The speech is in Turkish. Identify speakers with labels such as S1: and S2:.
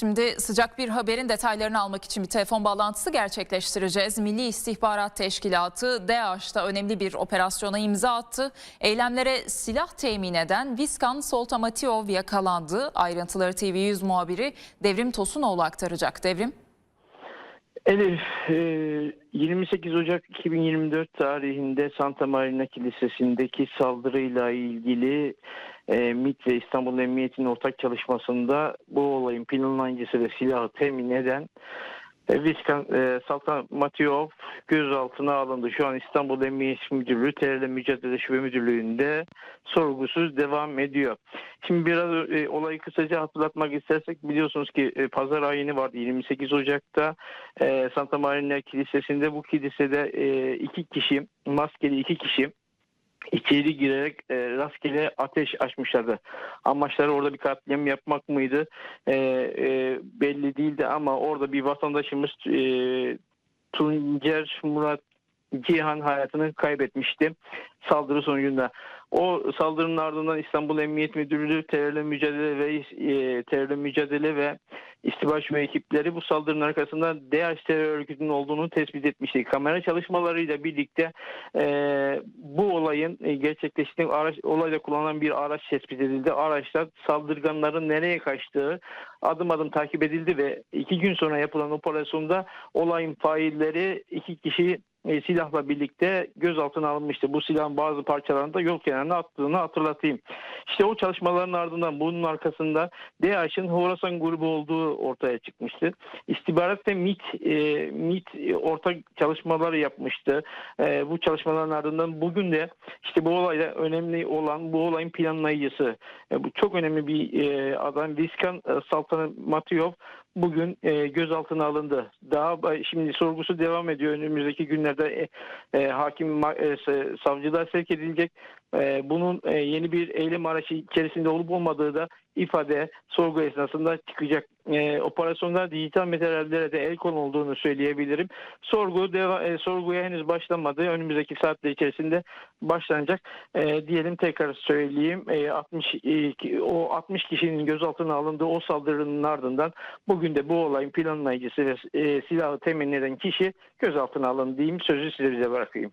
S1: Şimdi sıcak bir haberin detaylarını almak için bir telefon bağlantısı gerçekleştireceğiz. Milli İstihbarat Teşkilatı DAEŞ'ta önemli bir operasyona imza attı. Eylemlere silah temin eden Viskan Soltamatiyov yakalandı. Ayrıntıları TV100 muhabiri Devrim Tosunoğlu aktaracak. Devrim.
S2: Elif, e, 28 Ocak 2024 tarihinde Santa Marina Kilisesi'ndeki saldırıyla ilgili e, MİT ve İstanbul Emniyeti'nin ortak çalışmasında bu olayın planlayıcısı ve silahı temin eden e, Viskan e, Saltan Matiyov gözaltına alındı. Şu an İstanbul Emniyet Müdürlüğü Terörle Mücadele Şube Müdürlüğü'nde sorgusuz devam ediyor. Şimdi biraz e, olayı kısaca hatırlatmak istersek biliyorsunuz ki e, pazar ayini vardı 28 Ocak'ta e, Santa Marina Kilisesi'nde bu kilisede e, iki kişi maskeli iki kişi içeri girerek e, rastgele ateş açmışlardı. Amaçları orada bir katliam yapmak mıydı E, e, belli değildi ama orada bir vatandaşımız e, Tuncer Murat Cihan hayatını kaybetmişti saldırı sonucunda. O saldırının ardından İstanbul Emniyet Müdürlüğü terörle mücadele ve e, terörle mücadele ve istihbarat şube ekipleri bu saldırının arkasında DAEŞ terör örgütünün olduğunu tespit etmişti. Kamera çalışmalarıyla birlikte e, bu olayın e, gerçekleştiği araç olayla kullanılan bir araç tespit edildi. Araçta saldırganların nereye kaçtığı adım adım takip edildi ve iki gün sonra yapılan operasyonda olayın failleri iki kişi e, silahla birlikte gözaltına alınmıştı. Bu silahın bazı parçalarını da yol kenarına attığını hatırlatayım. İşte o çalışmaların ardından bunun arkasında DAEŞ'in Horasan grubu olduğu ortaya çıkmıştı. İstihbarat ve MIT, e, MIT ortak çalışmalar yapmıştı. E, bu çalışmaların ardından bugün de işte bu olayda önemli olan bu olayın planlayıcısı. E, bu çok önemli bir e, adam Viskan e, Saltanat Matiyov bugün e, gözaltına alındı. Daha ba- şimdi sorgusu devam ediyor. Önümüzdeki günlerde e, e, hakim e, savcılığa sevk edilecek. E, bunun e, yeni bir eylem aracı içerisinde olup olmadığı da ifade sorgu esnasında çıkacak. E, operasyonda dijital materyallere de el konulduğunu söyleyebilirim. Sorgu deva, e, sorguya henüz başlamadı. Önümüzdeki saatler içerisinde başlanacak. E, diyelim tekrar söyleyeyim. E, 60 e, o 60 kişinin gözaltına alındığı o saldırının ardından bugün de bu olayın planlayıcısı ve e, silahı temin eden kişi gözaltına alındı diyeyim. Sözü size bize bırakayım.